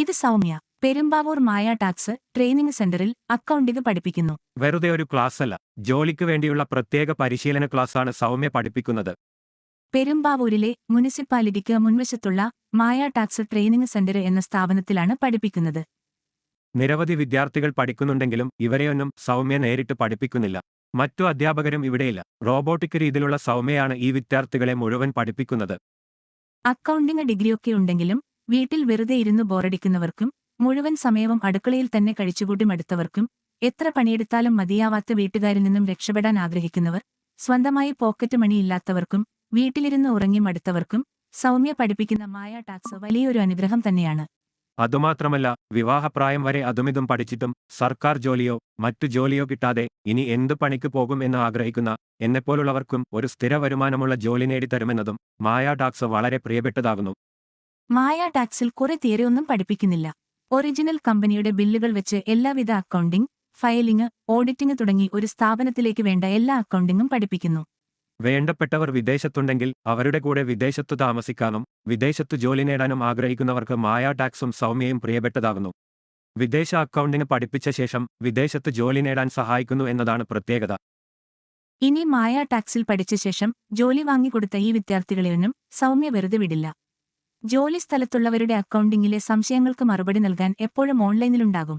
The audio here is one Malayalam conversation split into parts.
ഇത് സൗമ്യ പെരുമ്പാവൂർ മായ ടാക്സ് ട്രെയിനിംഗ് സെന്ററിൽ അക്കൗണ്ടിംഗ് പഠിപ്പിക്കുന്നു. വെറുതെ ഒരു ക്ലാസ് അല്ല ജോലിക്ക് വേണ്ടിയുള്ള പ്രത്യേക പരിശീലന ക്ലാസ്സാണ് സൗമ്യ പഠിപ്പിക്കുന്നത്. പെരുമ്പാവൂരിലെ മുനിസിപ്പാലിറ്റിക്ക് മുൻവശത്തുള്ള മായ ടാക്സ് ട്രെയിനിംഗ് സെന്റർ എന്ന സ്ഥാപനത്തിലാണ് പഠിപ്പിക്കുന്നത്. നിരവധി വിദ്യാർത്ഥികൾ പഠിക്കുന്നുണ്ടെങ്കിലും ഇവരെയൊന്നും സൗമ്യ നേരിട്ട് പഠിപ്പിക്കുന്നില്ല. മറ്റു അധ്യാപകരും ഇവിടെയില്ല. റോബോട്ടിക് രീതിയിലുള്ള സൗമ്യയാണ് ഈ വിദ്യാർത്ഥികളെ മുഴുവൻ പഠിപ്പിക്കുന്നത്. അക്കൗണ്ടിംഗ് ഡിഗ്രിയൊക്കെ ഉണ്ടെങ്കിലും വീട്ടിൽ വെറുതെ ഇരുന്നു ബോറടിക്കുന്നവർക്കും മുഴുവൻ സമയവും അടുക്കളയിൽ തന്നെ കഴിച്ചുകൂട്ടി മടുത്തവർക്കും എത്ര പണിയെടുത്താലും മതിയാവാത്ത വീട്ടുകാരിൽ നിന്നും രക്ഷപ്പെടാൻ ആഗ്രഹിക്കുന്നവർ സ്വന്തമായി പോക്കറ്റ് മണി ഇല്ലാത്തവർക്കും വീട്ടിലിരുന്ന് ഉറങ്ങി മടുത്തവർക്കും സൗമ്യ പഠിപ്പിക്കുന്ന മായ ടാക്സ് വലിയൊരു അനുഗ്രഹം തന്നെയാണ്. അതുമാത്രമല്ല വിവാഹപ്രായം വരെ അതുമിതും പഠിച്ചിട്ടും സർക്കാർ ജോലിയോ മറ്റു ജോലിയോ കിട്ടാതെ ഇനി എന്ത് പണിക്ക് പോകും എന്ന് ആഗ്രഹിക്കുന്ന എന്നെപ്പോലുള്ളവർക്കും ഒരു സ്ഥിര വരുമാനമുള്ള ജോലി നേടിത്തരുമെന്നതും മായ ടാക്സ് വളരെ പ്രിയപ്പെട്ടതാകുന്നു. മായ ടാക്സിൽ കുറെ ഒന്നും പഠിപ്പിക്കുന്നില്ല. ഒറിജിനൽ കമ്പനിയുടെ ബില്ലുകൾ വെച്ച് എല്ലാവിധ അക്കൗണ്ടിംഗ് ഫയലിംഗ് ഓഡിറ്റിംഗ് തുടങ്ങി ഒരു സ്ഥാപനത്തിലേക്ക് വേണ്ട എല്ലാ അക്കൗണ്ടിംഗും പഠിപ്പിക്കുന്നു. വേണ്ടപ്പെട്ടവർ വിദേശത്തുണ്ടെങ്കിൽ അവരുടെ കൂടെ വിദേശത്തു താമസിക്കാനും വിദേശത്തു ജോലി നേടാനും ആഗ്രഹിക്കുന്നവർക്ക് മായാ ടാക്സും സൗമ്യയും പ്രിയപ്പെട്ടതാകുന്നു. വിദേശ അക്കൗണ്ടിംഗ് പഠിപ്പിച്ച ശേഷം വിദേശത്ത് ജോലി നേടാൻ സഹായിക്കുന്നു എന്നതാണ് പ്രത്യേകത. ഇനി മായാ ടാക്സിൽ പഠിച്ച ശേഷം ജോലി വാങ്ങിക്കൊടുത്ത ഈ വിദ്യാർത്ഥികളെയൊന്നും സൗമ്യ വെറുതെ വിടില്ല. ജോലി സ്ഥലത്തുള്ളവരുടെ അക്കൗണ്ടിംഗിലെ സംശയങ്ങൾക്ക് മറുപടി നൽകാൻ എപ്പോഴും ഓൺലൈനിലുണ്ടാകും.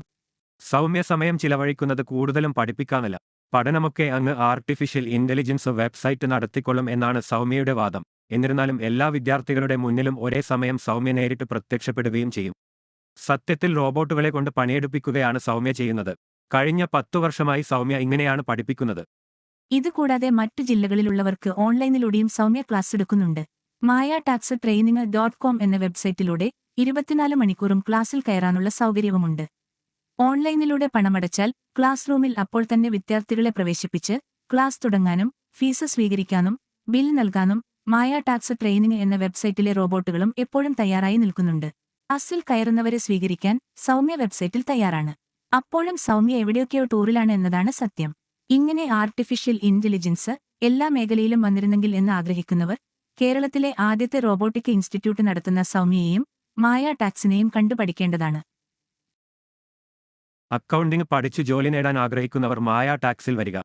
സൗമ്യ സമയം ചിലവഴിക്കുന്നത് കൂടുതലും പഠിപ്പിക്കാനല്ല. പഠനമൊക്കെ അങ്ങ് ആർട്ടിഫിഷ്യൽ ഇന്റലിജൻസ് വെബ്സൈറ്റ് നടത്തിക്കൊള്ളും എന്നാണ് സൗമ്യയുടെ വാദം. എന്നിരുന്നാലും എല്ലാ വിദ്യാർത്ഥികളുടെ മുന്നിലും ഒരേ സമയം സൗമ്യ നേരിട്ട് പ്രത്യക്ഷപ്പെടുകയും ചെയ്യും. സത്യത്തിൽ റോബോട്ടുകളെ കൊണ്ട് പണിയെടുപ്പിക്കുകയാണ് സൗമ്യ ചെയ്യുന്നത്. കഴിഞ്ഞ പത്തു വർഷമായി സൗമ്യ ഇങ്ങനെയാണ് പഠിപ്പിക്കുന്നത്. ഇതുകൂടാതെ മറ്റു ജില്ലകളിലുള്ളവർക്ക് ഓൺലൈനിലൂടെയും സൗമ്യ ക്ലാസ് എടുക്കുന്നുണ്ട്. Maya tax training dot com എന്ന വെബ്സൈറ്റിലൂടെ ഇരുപത്തിനാല് മണിക്കൂറും ക്ലാസ്സിൽ കയറാനുള്ള സൗകര്യവുമുണ്ട്. ഓൺലൈനിലൂടെ പണമടച്ചാൽ ക്ലാസ് റൂമിൽ അപ്പോൾ തന്നെ വിദ്യാർത്ഥികളെ പ്രവേശിപ്പിച്ച് ക്ലാസ് തുടങ്ങാനും ഫീസ് സ്വീകരിക്കാനും ബിൽ നൽകാനും മായ ടാക്സ് ട്രെയിനിങ് എന്ന വെബ്സൈറ്റിലെ റോബോട്ടുകളും എപ്പോഴും തയ്യാറായി നിൽക്കുന്നുണ്ട്. ക്ലാസ്സിൽ കയറുന്നവരെ സ്വീകരിക്കാൻ സൗമ്യ വെബ്സൈറ്റിൽ തയ്യാറാണ്. അപ്പോഴും സൗമ്യ എവിടെയൊക്കെയോ ടൂറിലാണ് എന്നതാണ് സത്യം. ഇങ്ങനെ ആർട്ടിഫിഷ്യൽ ഇന്റലിജൻസ് എല്ലാ മേഖലയിലും വന്നിരുന്നെങ്കിൽ എന്ന് ആഗ്രഹിക്കുന്നവർ കേരളത്തിലെ ആദ്യത്തെ റോബോട്ടിക് ഇൻസ്റ്റിറ്റ്യൂട്ട് നടത്തുന്ന സൗമ്യയെയും മായ ടാക്സിനെയും കണ്ടുപഠിക്കേണ്ടതാണ്. അക്കൗണ്ടിംഗ് പഠിച്ചു ജോലി നേടാൻ ആഗ്രഹിക്കുന്നവർ മായ ടാക്സിൽ വരിക.